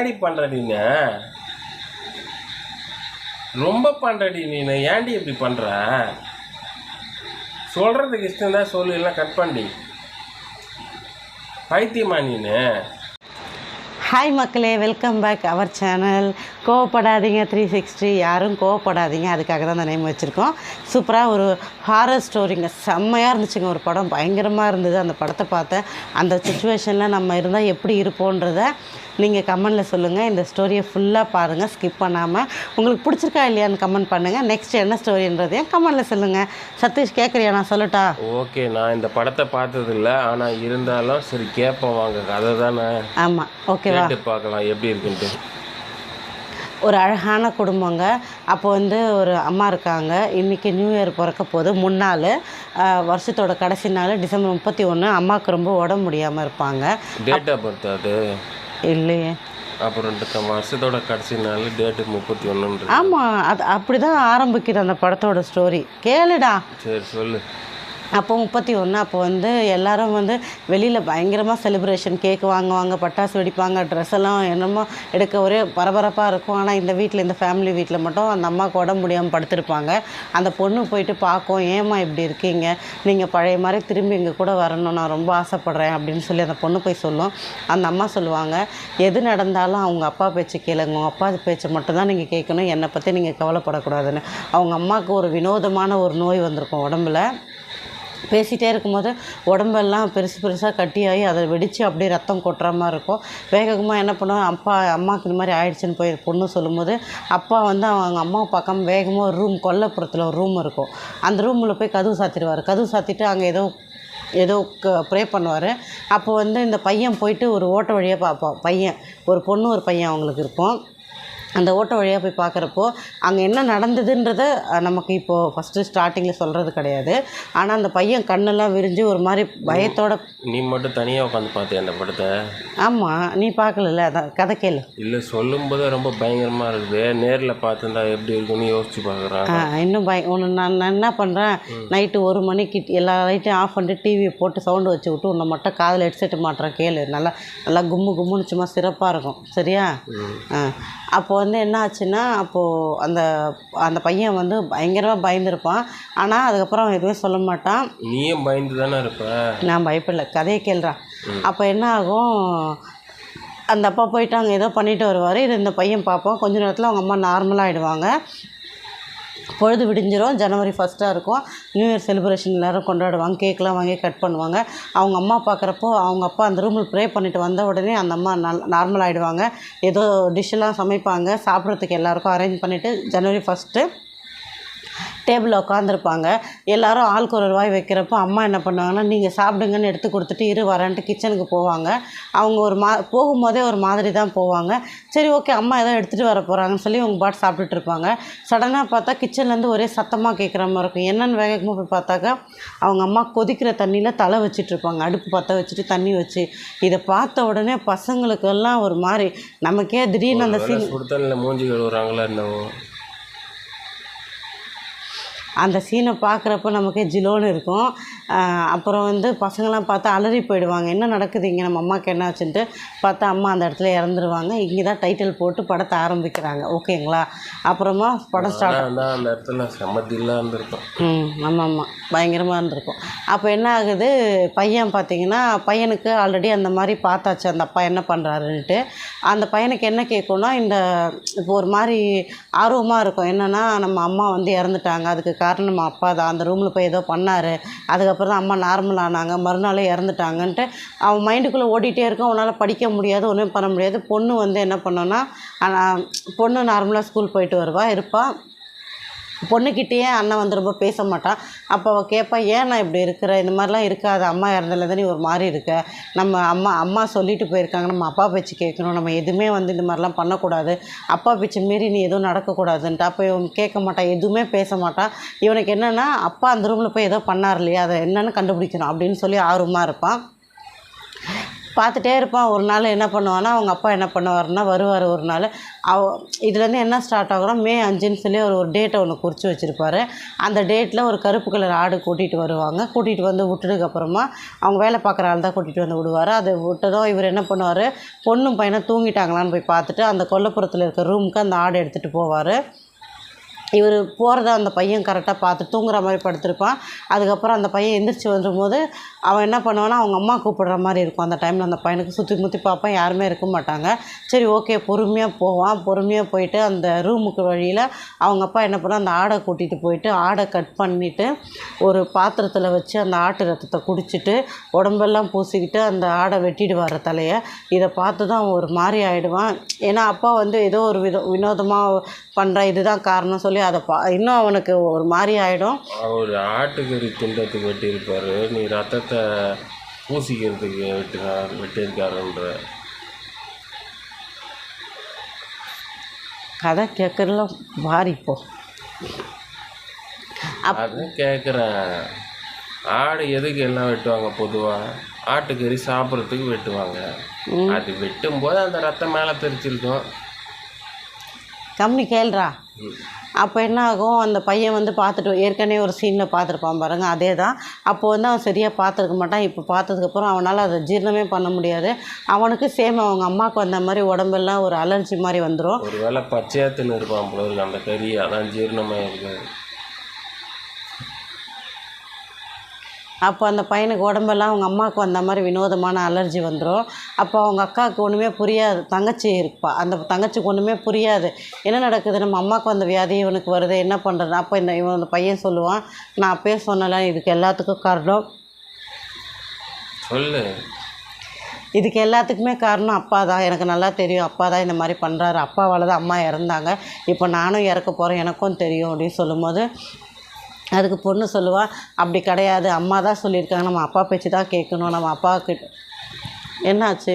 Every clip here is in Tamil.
ஏன்டி பண்ற ரொம்ப பண்றடி நீ ஏன்டி இப்படி பண்ற? சொல்கிறதுக்கு இஷ்டம் தான் சொல்லு கட் பண்ணி பைத்தியமா நீனு? ஹாய் மக்களே. வெல்கம் பேக் அவர் சேனல் கோவப்படாதீங்க த்ரீ சிக்ஸ்டி யாரும் கோவப்படாதீங்க. அதுக்காக தான் அந்த நேம் வச்சுருக்கோம். சூப்பராக ஒரு ஹாரர் ஸ்டோரிங்க செம்மையாக இருந்துச்சுங்க. ஒரு படம் பயங்கரமாக இருந்தது. அந்த படத்தை பார்த்தேன் அந்த சுச்சுவேஷனில் நம்ம இருந்தால் எப்படி இருப்போன்றத நீங்கள் கமெண்டில் சொல்லுங்கள் இந்த ஸ்டோரியை ஃபுல்லாக பாருங்கள் ஸ்கிப் பண்ணாமல் உங்களுக்கு பிடிச்சிருக்கா இல்லையான்னு கமெண்ட் பண்ணுங்கள் நெக்ஸ்ட் என்ன ஸ்டோரின்றதையும் கமெண்டில் சொல்லுங்கள் சதீஷ் கேட்குறியா நான் சொல்லட்டா? ஓகே நான் இந்த படத்தை பார்த்தது இல்லை ஆனால் இருந்தாலும் சரி கேட்போம் வாங்க. கதை தானே? ஆமாம் ஓகேவா கேட்டு பார்க்கலாம் எப்படி இருக்குன்ட்டு. ஒரு அழகான குடும்பங்க. அப்போ வந்து ஒரு அம்மா இருக்காங்க. இன்றைக்கி நியூ இயர் பிறக்க போது முன்னாள் வருஷத்தோட கடைசி நாள் டிசம்பர் முப்பத்தி ஒன்று அம்மாவுக்கு ரொம்ப உடம்பு முடியாமல் இருப்பாங்க. டேட் ஆஃப் பர்த் அது? இல்லையே. அப்புறம் வருஷத்தோட கடைசி நாள் டேட்டு முப்பத்தி ஒன்றுன்ற ஆமாம் அது அப்படி தான் ஆரம்பிக்குது அந்த படத்தோட ஸ்டோரி கேளுடா. சரி சொல்லு. அப்போ முப்பத்தி ஒன்று அப்போ வந்து எல்லாரும் வந்து வெளியில் பயங்கரமாக செலிப்ரேஷன் கேக் வாங்குவாங்க பட்டாசு வெடிப்பாங்க ட்ரெஸ் எல்லாம் என்னமோ எடுக்க ஒரே பரபரப்பாக இருக்கும். ஆனால் இந்த வீட்டில் இந்த ஃபேமிலி வீட்டில் மட்டும் அந்த அம்மாவுக்கு உடம்பு முடியாமல் படுத்திருப்பாங்க. அந்த பொண்ணு போயிட்டு பார்க்கும் ஏம்மா இப்படி இருக்கீங்க? நீங்கள் பழைய மாதிரி திரும்பி எங்கள் கூட வரணும். நான் ரொம்ப ஆசைப்பட்றேன். அப்படின்னு சொல்லி அந்த பொண்ணு போய் சொல்லும். அந்த அம்மா சொல்லுவாங்க எது நடந்தாலும் அவங்க அப்பா பேச்சு கேளுங்க. உங்கள் அப்பா பேச்சை மட்டும்தான் நீங்கள் கேட்கணும். என்னை பற்றி நீங்கள் கவலைப்படக்கூடாதுன்னு. அவங்க அம்மாவுக்கு ஒரு வினோதமான ஒரு நோய் வந்திருக்கும் உடம்புல. பேசிகிட்டே இருக்கும்போது உடம்பெல்லாம் பெருசு பெருசாக கட்டியாகி அதை வெடித்து அப்படியே ரத்தம் கொட்டுற மாதிரி இருக்கும். வேகமாக என்ன பண்ணுவோம் அப்பா அம்மாவுக்கு இந்த மாதிரி ஆயிடுச்சுன்னு போய் பொண்ணு சொல்லும்போது அப்பா வந்து அவங்க அம்மாவை பார்க்காம வேகமாக ஒரு ரூம் கொல்லப்புறத்தில் ஒரு ரூம் இருக்கும். அந்த ரூமில் போய் கதவு சாத்திடுவார். கதவு சாத்திட்டு அங்கே ஏதோ ஏதோ க ப்ரே பண்ணுவார். அப்போ வந்து இந்த பையன் போயிட்டு ஒரு ஓட்ட வழியாக பார்ப்போம் பையன் ஒரு பொண்ணு ஒரு பையன் அவங்களுக்கு இருக்கும் அந்த ஓட்ட வழியாக போய் பார்க்குறப்போ அங்கே என்ன நடந்ததுன்றத நமக்கு இப்போது ஃபஸ்ட்டு ஸ்டார்டிங்கில் சொல்கிறது கிடையாது. ஆனால் அந்த பையன் கண்ணெல்லாம் விரிஞ்சு ஒரு மாதிரி பயத்தோட நீ மட்டும் தனியாக உட்காந்து பார்த்தியா அந்த படத்தை? ஆமாம் நீ பார்க்கலல்ல அதான் கதை கேளு. இல்லை சொல்லும்போதே ரொம்ப பயங்கரமாக இருக்குது நேரில் பார்த்துருந்தா எப்படி இருக்குன்னு யோசிச்சு பார்க்குறான் இன்னும் பய ஒன்று நான் நான் என்ன பண்ணுறேன் நைட்டு ஒரு மணிக்கு எல்லா லைட்டையும் ஆஃப் பண்ணிட்டு டிவியை போட்டு சவுண்டு வச்சு விட்டு உன்னை மட்டும் காதில் ஹெட்செட் மாட்டுறேன் கேளு. நல்லா நல்லா கும்மு கும்முன்னு சும்மா சிறப்பாக இருக்கும். சரியா? ஆ அப்போ வந்து என்ன ஆச்சுன்னா அப்போது அந்த அந்த பையன் வந்து பயங்கரமாக பயந்துருப்பான். ஆனால் அதுக்கப்புறம் அவன் எதுவுமே சொல்ல மாட்டான். நீயும் பயந்து தானே இருப்ப? நான் பயப்படல. கதையை கேள்றான் அப்போ என்ன ஆகும்? அந்த அப்பா போயிட்டு அங்கே ஏதோ பண்ணிட்டு வருவார். இது இந்த பையன் பார்ப்போம் கொஞ்ச நேரத்தில் அவங்க அம்மா நார்மலாக ஆகிடுவாங்க பொழுது விடிஞ்சிரும். ஜனவரி ஃபஸ்ட்டாக இருக்கும். நியூ இயர் செலிப்ரேஷன் எல்லோரும் கொண்டாடுவாங்க. கேக்லாம் வாங்கி கட் பண்ணுவாங்க. அவங்க அம்மா பார்க்குறப்போ அவங்க அப்பா அந்த ரூமில் ப்ரே பண்ணிட்டு வந்த உடனே அந்த அம்மா நல் நார்மல் ஆகிடுவாங்க ஏதோ டிஷ்ஷெல்லாம் சமைப்பாங்க. சாப்பிட்றதுக்கு எல்லாருக்கும் அரேஞ்ச் பண்ணிவிட்டு ஜனவரி ஃபஸ்ட்டு டேபிளில் உட்காந்துருப்பாங்க எல்லாரும் ஆளுக்கு ஒரு ரூபாய் வைக்கிறப்போ அம்மா என்ன பண்ணுவாங்கன்னா நீங்கள் சாப்பிடுங்கன்னு எடுத்து கொடுத்துட்டு இரு வரேன்ட்டு கிச்சனுக்கு போவாங்க. அவங்க ஒரு மா போகும்போதே ஒரு மாதிரி தான் போவாங்க. சரி ஓகே அம்மா ஏதோ எடுத்துகிட்டு வர போகிறாங்கன்னு சொல்லி அவங்க பாட்டு சாப்பிட்டுட்டு இருப்பாங்க. சடனாக பார்த்தா கிச்சன்லேருந்து ஒரே சத்தமாக கேட்குற மாதிரி இருக்கும். என்னென்னு வேகமாக போய் பார்த்தாக்கா அவங்க அம்மா கொதிக்கிற தண்ணியில் தலை வச்சிட்டு இருப்பாங்க. அடுப்பு பற்ற வச்சுட்டு தண்ணி வச்சு. இதை பார்த்த உடனே பசங்களுக்கெல்லாம் ஒரு மாதிரி நமக்கே திடீர்னு அந்த சுடுதண்ணில் மூஞ்சி கழுவுறாங்களா என்னவோ. அந்த சீனை பார்க்குறப்ப நமக்கே ஜிலோன்னு இருக்கும். அப்புறம் வந்து பசங்களாம் பார்த்தா அலறி போயிடுவாங்க. என்ன நடக்குது? இங்கே நம்ம அம்மாவுக்கு என்ன ஆச்சுன்ட்டு? பார்த்தா அம்மா அந்த இடத்துல இறந்துருவாங்க. இங்கே தான் டைட்டில் போட்டு படத்தை ஆரம்பிக்கிறாங்க. ஓகேங்களா? அப்புறமா படம் ஸ்டார்ட் அந்த இடத்துல செம்மத்திலாம் இருந்திருக்கும். ம் ஆமாம் ஆமாம் பயங்கரமாக இருந்திருக்கும். அப்போ என்ன ஆகுது? பையன் பார்த்தீங்கன்னா பையனுக்கு ஆல்ரெடி அந்த மாதிரி பார்த்தாச்சு. அந்த அப்பா என்ன பண்ணுறாருன்ட்டு அந்த பையனுக்கு என்ன கேட்கும்னா இந்த இப்போ ஒரு மாதிரி ஆர்வமாக இருக்கும். என்னென்னா நம்ம அம்மா வந்து இறந்துட்டாங்க. அதுக்கு காரணம் அப்பா தான். அந்த ரூமில் போய் ஏதோ பண்ணார். அதுக்கப்புறம் தான் அம்மா நார்மல் ஆனாங்க. மறுநாளே இறந்துட்டாங்கன்ட்டு அவன் மைண்டுக்குள்ளே ஓடிட்டே இருக்கும் அவனால் படிக்க முடியாது ஒன்றும் பண்ண முடியாது. பொண்ணு வந்து என்ன பண்ணோன்னா பொண்ணு நார்மலாக ஸ்கூல் போயிட்டு வருவா இருப்பாள் பொண்ணுக்கிட்டேயே அண்ணன் வந்து ரொம்ப பேச மாட்டான் அப்போ அவள் கேட்பா ஏன் நான் இப்படி இருக்கிற? இந்த மாதிரிலாம் இருக்காது. அம்மா இறந்ததுலேருந்து நீ ஒரு மாதிரி இருக்க. நம்ம அம்மா அம்மா சொல்லிட்டு போயிருக்காங்க. நம்ம அப்பா பேச்சு கேட்கணும். நம்ம எதுவுமே வந்து இந்த மாதிரிலாம் பண்ணக்கூடாது. அப்பா பேச்சு மீறி நீ எதுவும் நடக்கக்கூடாதுன்ட்டு. அப்போ இவன் கேட்க மாட்டான். எதுவுமே பேச மாட்டான். இவனுக்கு என்னென்னா அப்பா அந்த ரூமில் போய் ஏதோ பண்ணார் இல்லையா? அதை என்னென்னு கண்டுபிடிக்கணும். அப்படின்னு சொல்லி ஆர்வமாக இருப்பான். பார்த்துட்டே இருப்பான் ஒரு நாள் என்ன பண்ணுவான்னா அவங்க அப்பா என்ன பண்ணுவாருன்னா வருவார் ஒரு நாள். அவ இதுலேருந்து என்ன ஸ்டார்ட் ஆகுறோம்? மே அஞ்சுன்னு சொல்லி ஒரு ஒரு டேட்டை ஒன்று குறித்து வச்சுருப்பாரு. அந்த டேட்டில் ஒரு கருப்பு கலர் ஆடு கூட்டிகிட்டு வருவாங்க. கூட்டிகிட்டு வந்து விட்டதுக்கப்புறமா அவங்க வேலை பார்க்குற ஆள் தான் கூட்டிகிட்டு வந்து விடுவார். அதை விட்டதும் இவர் என்ன பண்ணுவார்? பொண்ணும் பையனும் தூங்கிட்டாங்களான்னு போய் பார்த்துட்டு அந்த கொல்லப்புறத்தில் இருக்க ரூமுக்கு அந்த ஆடை எடுத்துகிட்டு போவார். இவர் போகிறத அந்த பையன் கரெக்டாக பார்த்து தூங்குற மாதிரி படுத்திருப்பான். அதுக்கப்புறம் அந்த பையன் எந்திரிச்சு வந்துடும்போது அவன் என்ன பண்ணுவான்னா அவங்க அம்மா கூப்பிடுற மாதிரி இருக்கும். அந்த டைமில் அந்த பையனுக்கு சுற்றி முற்றி பார்ப்பான். யாருமே இருக்க மாட்டாங்க. சரி ஓகே பொறுமையாக போவான். பொறுமையாக போயிட்டு அந்த ரூமுக்கு வழியில் அவங்க அப்பா என்ன பண்ணால் அந்த ஆடை கூட்டிகிட்டு போயிட்டு ஆடை கட் பண்ணிவிட்டு ஒரு பாத்திரத்தில் வச்சு அந்த ஆட்டு ரத்தத்தை குடிச்சிட்டு உடம்பெல்லாம் பூசிக்கிட்டு அந்த ஆடை வெட்டிடுவார் தலையை இதை பார்த்து தான் அவன் ஒரு மாதிரி ஆகிடுவான் ஏன்னா அப்பா வந்து ஏதோ ஒரு வித வினோதமாக பண்ணுற இதுதான் காரணம். சொல்லி அதை பா இன்னும் அவனுக்கு ஒரு மாதிரி ஆகிடும் அவர் ஆட்டுக்கறி துண்டத்துக்கு வெட்டியிருப்பாரு. நீ ரத்தத்தை பூசிக்கிறதுக்கு வெட்டினார் வெட்டியிருக்காருன்ற. கதை கேட்குறதுல வாரி இப்போ அதான் கேட்குறேன். ஆடு எதுக்கு எல்லாம் வெட்டுவாங்க பொதுவாக ஆட்டுக்கறி சாப்பிட்றதுக்கு வெட்டுவாங்க. அது வெட்டும்போது அந்த ரத்தம் மேலே தெரிச்சிருக்கும். கம்மி கேள்றா. அப்போ என்ன ஆகும் அந்த பையன் வந்து பார்த்துட்டு ஏற்கனவே ஒரு சீனில் பார்த்துருப்பான் பாருங்க அதே தான் அப்போ வந்து அவன் சரியாக பார்த்துருக்க மாட்டான். இப்போ பார்த்ததுக்கப்புறம் அவனால் அதை ஜீரணமே பண்ண முடியாது. அவனுக்கு சேம் அவங்க அம்மாவுக்கு வந்த மாதிரி உடம்பெல்லாம் ஒரு அலர்ஜி மாதிரி வந்துடும் ஒரு வேளை பச்சையாக தின்னு இருப்பான் போல அந்த கறி அதான் ஜீரணமாக இருக்காது அப்போ அந்த பையனுக்கு உடம்பெல்லாம் அவங்க அம்மாவுக்கு வந்த மாதிரி வினோதமான அலர்ஜி வந்துடும் அப்போ அவங்க அக்காவுக்கு ஒன்றுமே புரியாது. தங்கச்சி இருப்பா. அந்த தங்கச்சிக்கு ஒன்றுமே புரியாது. என்ன நடக்குது? நம்ம அம்மாவுக்கு வந்த வியாதி இவனுக்கு வருது. என்ன பண்ணுறது அப்போ இந்த இவன் அந்த பையன் சொல்லுவான் நான் அப்பயே சொன்னல இதுக்கு எல்லாத்துக்கும் காரணம். சொல்லு. இதுக்கு எல்லாத்துக்குமே காரணம் அப்பா தான். எனக்கு நல்லா தெரியும். அப்பா தான் இந்த மாதிரி பண்ணுறாரு அப்பாவால் தான் அம்மா இறந்தாங்க. இப்போ நானும் இறக்க போகிறேன் எனக்கும் தெரியும் அப்படின்னு சொல்லும்போது அதுக்கு பொண்ணு சொல்லுவா அப்படி கிடையாது. அம்மா தான் சொல்லியிருக்காங்க. நம்ம அப்பா பேச்சு தான் கேட்கணும். நம்ம அப்பாவுக்கு என்னாச்சு?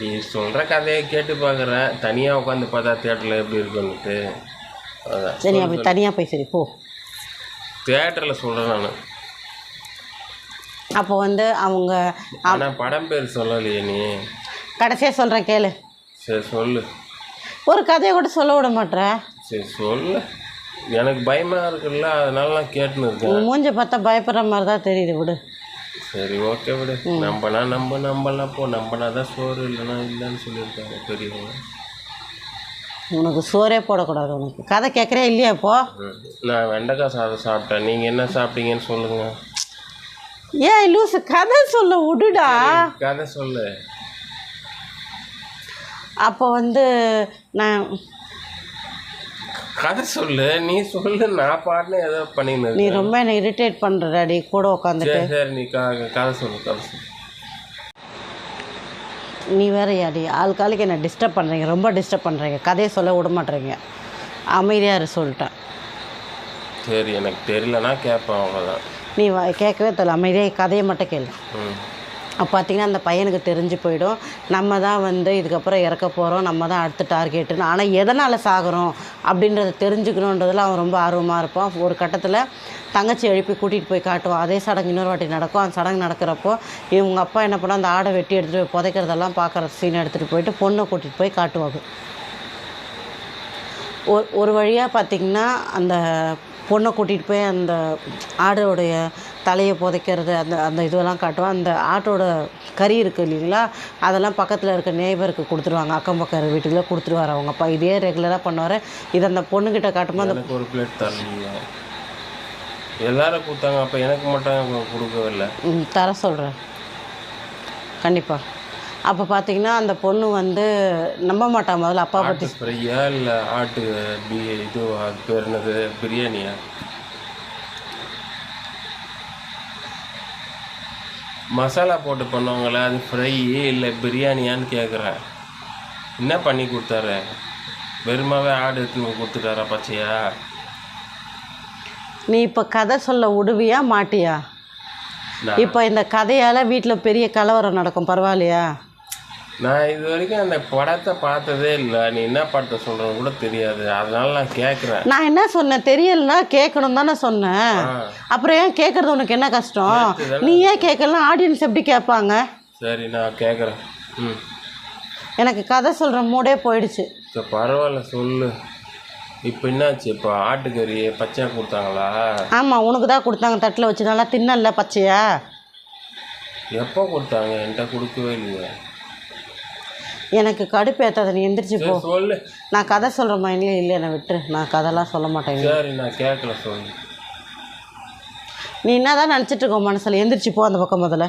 நீ சொல்கிற கதையை கேட்டு பார்க்குறேன் தனியாக உட்காந்து பார்த்தா தேட்டரில் எப்படி இருக்குன்னுட்டு சரி அப்படி தனியாக போய் சரி போ. தேட்டரில் சொல்கிறேன் நான். அப்போ வந்து அவங்க ஆனால் படம் பேர் சொல்லலையே நீ. கடைசியாக சொல்கிறேன் கேளு. சரி சொல்லு. ஒரு கதையை கூட சொல்ல விட மாட்ற. சரி சொல்லு. எனக்கு பயமாக இருக்குல்ல அதனால நான் கேட்டுன்னு இருக்கேன். மூஞ்ச பார்த்தா பயப்படுற மாதிரி தான் தெரியுது விடு. சரி ஓகே விடு. நம்பனா நம்ப நம்பலாம் போ. நம்பனா தான் சோறு இல்லைன்னா இல்லைன்னு சொல்லியிருக்காங்க பெரியவங்க. உனக்கு சோறே போடக்கூடாது உனக்கு. கதை கேட்குறே இல்லையா இப்போ. நான் வெண்டைக்காய் சாதம் சாப்பிட்டேன். நீங்கள் என்ன சாப்பிட்டீங்கன்னு சொல்லுங்கள் ஏன் லூசு கதை சொல்ல விடுடா. கதை சொல்லு. அப்போ வந்து நான் கதை சொல்லு நீ சொல்லு நான் பாட்டுன்னு ஏதோ பண்ணின்னு நீ ரொம்ப என்னை இரிட்டேட் பண்ணுறடி கூட உட்காந்துட்டு சரி சரி நீ கதை சொல்லு கதை சொல்லு. நீ வேற யாடி ஆள் காலுக்கு என்னை டிஸ்டர்ப் பண்ணுறீங்க ரொம்ப டிஸ்டர்ப் பண்ணுறீங்க கதையை சொல்ல விட மாட்டேறீங்க அமைதியாக இரு சொல்லிட்டேன். சரி எனக்கு தெரியலனா கேட்பேன் அவ்வளோதான் நீ கேட்கவே தெரியல அமைதியாக கதையை மட்டும் கேளு. பார்த்தீங்கன்னா அந்த பையனுக்கு தெரிஞ்சு போயிடும். நம்ம தான் வந்து இதுக்கப்புறம் இறக்க போகிறோம் நம்ம தான் அடுத்த டார்கெட்டுன்னு. ஆனால் எதனால் சாகுறோம் அப்படின்றத தெரிஞ்சுக்கணுன்றதில் அவன் ரொம்ப ஆர்வமாக இருப்பான். ஒரு கட்டத்தில் தங்கச்சி எழுப்பி கூட்டிகிட்டு போய் காட்டுவான். அதே சடங்கு இன்னொரு வாட்டி நடக்கும். அந்த சடங்கு நடக்கிறப்போ இவங்க அப்பா என்ன பண்ணால் அந்த ஆடை வெட்டி எடுத்துகிட்டு போய் புதைக்கிறதெல்லாம் பார்க்குற சீன் எடுத்துகிட்டு போயிட்டு பொண்ணை கூட்டிகிட்டு போய் காட்டுவாங்க. ஒரு ஒரு வழியாக பார்த்திங்கன்னா அந்த பொண்ணை கூட்டிகிட்டு போய் அந்த ஆடோடைய தலையை புதைக்கிறது அந்த அந்த இதெல்லாம் காட்டுவோம். அந்த ஆட்டோட கறி இருக்குது இல்லைங்களா? அதெல்லாம் பக்கத்தில் இருக்க நேபருக்கு கொடுத்துருவாங்க. அக்கம் பக்கம் வீட்டுக்குள்ள கொடுத்துருவாரு அவங்க. அப்பா இதே ரெகுலராக பண்ணுவார். இதை அந்த பொண்ணுக்கிட்ட காட்டும்போது அந்த ஒரு பிளேட் தரலீங்க எல்லாரும் கொடுத்தாங்க. அப்போ எனக்கு மட்டும் கொடுக்கவே இல்லை ம், தர சொல்கிறேன் கண்டிப்பாக அப்போ பார்த்தீங்கன்னா அந்த பொண்ணு வந்து நம்ப மாட்டா முதல்ல. அப்பா பற்றி ஃப்ரையா இல்லை ஆட்டு இது பேர் என்னது? பிரியாணியா? மசாலா போட்டு பண்ணுவாங்களே அது ஃப்ரை இல்லை பிரியாணியான்னு கேட்குறேன் என்ன பண்ணி கொடுத்தாரு? வெறுமாவே ஆடு எடுத்துன்னு கொடுத்துட்டாரா பச்சையா? நீ இப்போ கதை சொல்ல விடுவியா மாட்டியா? இப்போ இந்த கதையால் வீட்டில் பெரிய கலவரம் நடக்கும் பரவாயில்லையா? நான் இது வரைக்கும் அந்த படத்தை பார்த்ததே இல்லை. நீ என்ன படத்தை சொல்கிறன்னு கூட தெரியாது. அதனால நான் கேட்குறேன். நான் என்ன சொன்னேன்? தெரியலனா கேட்கணும் தானே சொன்னேன். அப்புறம் ஏன் கேட்குறது உனக்கு என்ன கஷ்டம்? நீ ஏன் கேட்கலாம் ஆடியன்ஸ் எப்படி கேட்பாங்க? சரி நான் கேட்குறேன். ம். எனக்கு கதை சொல்கிற மூடே போயிடுச்சு. சரி பரவாயில்ல சொல்லு. இப்போ என்னாச்சு? இப்போ ஆட்டுக்கறி பச்சையாக கொடுத்தாங்களா? ஆமாம் உனக்கு தான் கொடுத்தாங்க. தட்டில் வச்சு நல்லா தின்னல்ல பச்சையா? எப்போ கொடுத்தாங்க? என்கிட்ட கொடுக்கவே இல்லையே. எனக்கு கடுப்பு ஏற்றாத நீ எந்திரிச்சு போ. சொல்லு. நான் கதை சொல்கிற மைண்ட்லேயே இல்லை என்னை விட்டுரு. நான் கதைலாம் சொல்ல மாட்டேங்க சரி நான் கேட்கல சொல்லு. நீ என்ன தான் நினச்சிட்டு இருக்கோ மனசில்? எந்திரிச்சு போ அந்த பக்கம் முதல்ல.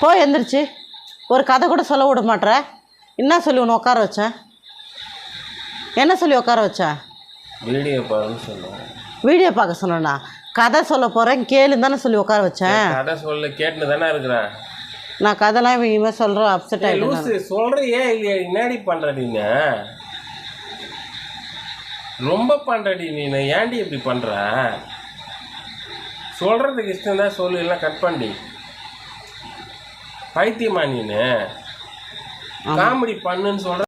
போ எந்திரிச்சு. ஒரு கதை கூட சொல்ல விட மாட்ற. என்ன சொல்லி உன்னை உட்கார வச்சேன்? என்ன சொல்லி உட்கார வச்சேன்? வீடியோ பாருன்னு சொன்னேன். வீடியோ பார்க்க சொன்னேண்ணா கதை சொல்ல போகிறேன் கேளுன்னு தானே சொல்லி உட்கார வச்சேன். கதை சொல்லு கேட்டுன்னு தானே இருக்கிறேன். நான் கதைலாம் இவன் சொல்கிறேன் அப்செட் ஆகிட்டேன் லூசு சொல்றியே இல்லையா? என்னடி பண்ற நீங்க ரொம்ப பண்றடி நீ ஏன்டி இப்படி பண்ற? சொல்றதுக்கு இஷ்டம் தான் சொல்லு இல்லை கட் பண்ணி. பைத்தியமா நீனு? காமெடி பண்ணுன்னு சொல்ற